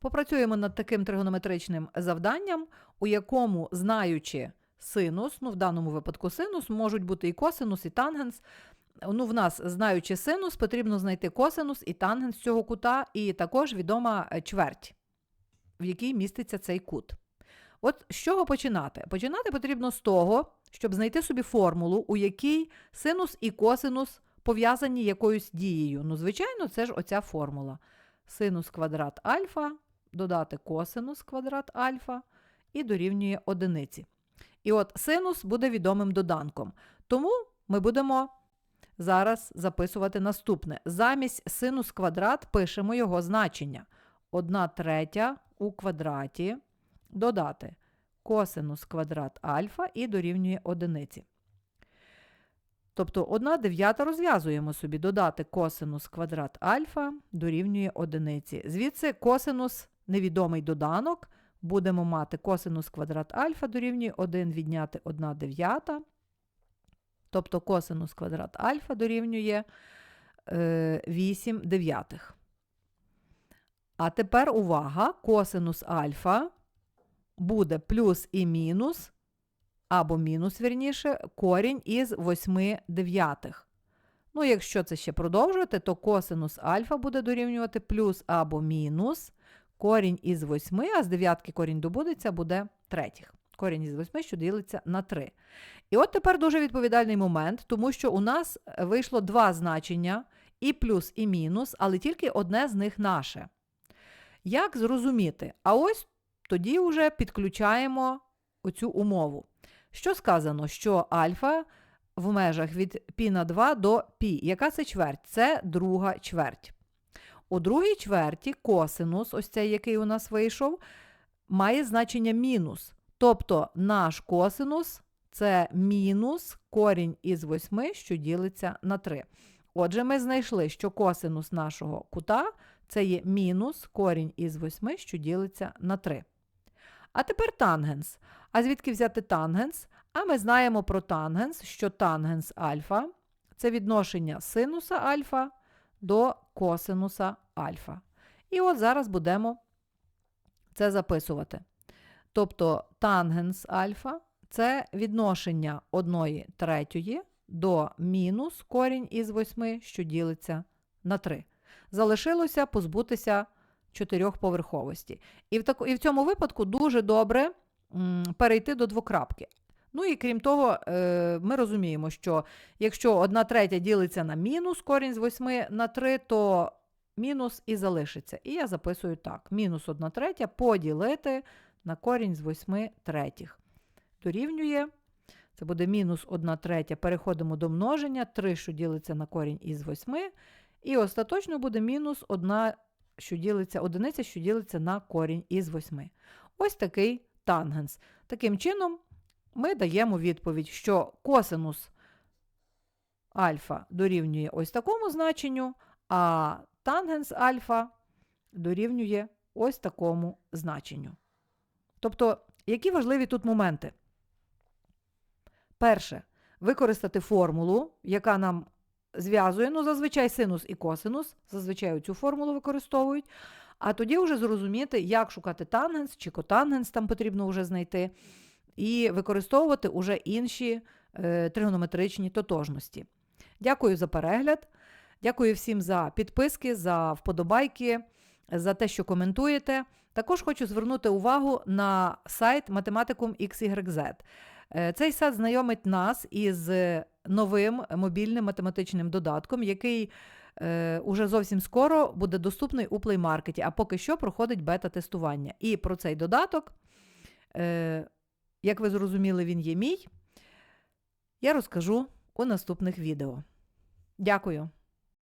Попрацюємо над таким тригонометричним завданням, у якому, знаючи синус, ну в даному випадку синус, можуть бути і косинус, і тангенс. Ну, в нас, знаючи синус, потрібно знайти косинус і тангенс цього кута, і також відома е, чверть, в якій міститься цей кут. От з чого починати? Починати потрібно з того, щоб знайти собі формулу, у якій синус і косинус пов'язані якоюсь дією. Ну, звичайно, це ж оця формула. Синус квадрат альфа, додати косинус квадрат альфа і дорівнює одиниці. І от синус буде відомим доданком. Тому ми будемо зараз записувати наступне. Замість синус квадрат пишемо його значення. 1 третя у квадраті додати косинус квадрат альфа і дорівнює одиниці. Тобто 1 дев'ята розв'язуємо собі додати косинус квадрат альфа дорівнює одиниці. Звідси косинус невідомий доданок. Будемо мати косинус квадрат альфа дорівнює 1 відняти 1 дев'ята. Тобто косинус квадрат альфа дорівнює е, 8 дев'ятих. А тепер увага, косинус альфа буде плюс і мінус, або мінус, вірніше, корінь із 8 дев'ятих. Ну, якщо це ще продовжувати, то косинус альфа буде дорівнювати плюс або мінус корінь із 8, а з дев'ятки корінь добудеться, буде третіх. Корінь із 8, що ділиться на 3. І от тепер дуже відповідальний момент, тому що у нас вийшло два значення, і плюс, і мінус, але тільки одне з них наше. Як зрозуміти? А ось тоді вже підключаємо оцю умову. Що сказано, що альфа в межах від π на 2 до π. Яка це чверть? Це друга чверть. У другій чверті косинус, ось цей, який у нас вийшов, має значення мінус. Тобто наш косинус це мінус корінь із 8, що ділиться на 3. Отже, ми знайшли, що косинус нашого кута це є мінус корінь із 8, що ділиться на 3. А тепер тангенс. А звідки взяти тангенс? А ми знаємо про тангенс, що тангенс альфа це відношення синуса альфа до косинуса альфа. І от зараз будемо це записувати. Тобто тангенс альфа це відношення 1 третьої до мінус корінь із 8, що ділиться на 3. Залишилося позбутися чотирьохповерховості. І в, таку, і в цьому випадку дуже добре перейти до двокрапки. Ну і крім того, е, ми розуміємо, що якщо 1 третя ділиться на мінус корінь з 8 на 3, то мінус і залишиться. І я записую так: мінус 1 третя поділити на корінь з 8 третіх. Дорівнює, це буде мінус 1 третя, переходимо до множення, 3, що ділиться на корінь із 8, і остаточно буде мінус 1, що ділиться, одиниця, що ділиться на корінь із 8. Ось такий тангенс. Таким чином, ми даємо відповідь, що косинус альфа дорівнює ось такому значенню, а тангенс альфа дорівнює ось такому значенню. Тобто, які важливі тут моменти? Перше, використати формулу, яка нам зв'язує, ну, зазвичай синус і косинус, зазвичай цю формулу використовують, а тоді вже зрозуміти, як шукати тангенс чи котангенс там потрібно вже знайти, і використовувати уже інші е, тригонометричні тотожності. Дякую за перегляд. Дякую всім за підписки, за вподобайки, за те, що коментуєте. Також хочу звернути увагу на сайт Mathematicum XYZ. Е, Цей сайт знайомить нас із новим мобільним математичним додатком, який е, уже зовсім скоро буде доступний у Market, а поки що проходить бета-тестування. І про цей додаток, як ви зрозуміли, він є мій. Я розкажу у наступних відео. Дякую!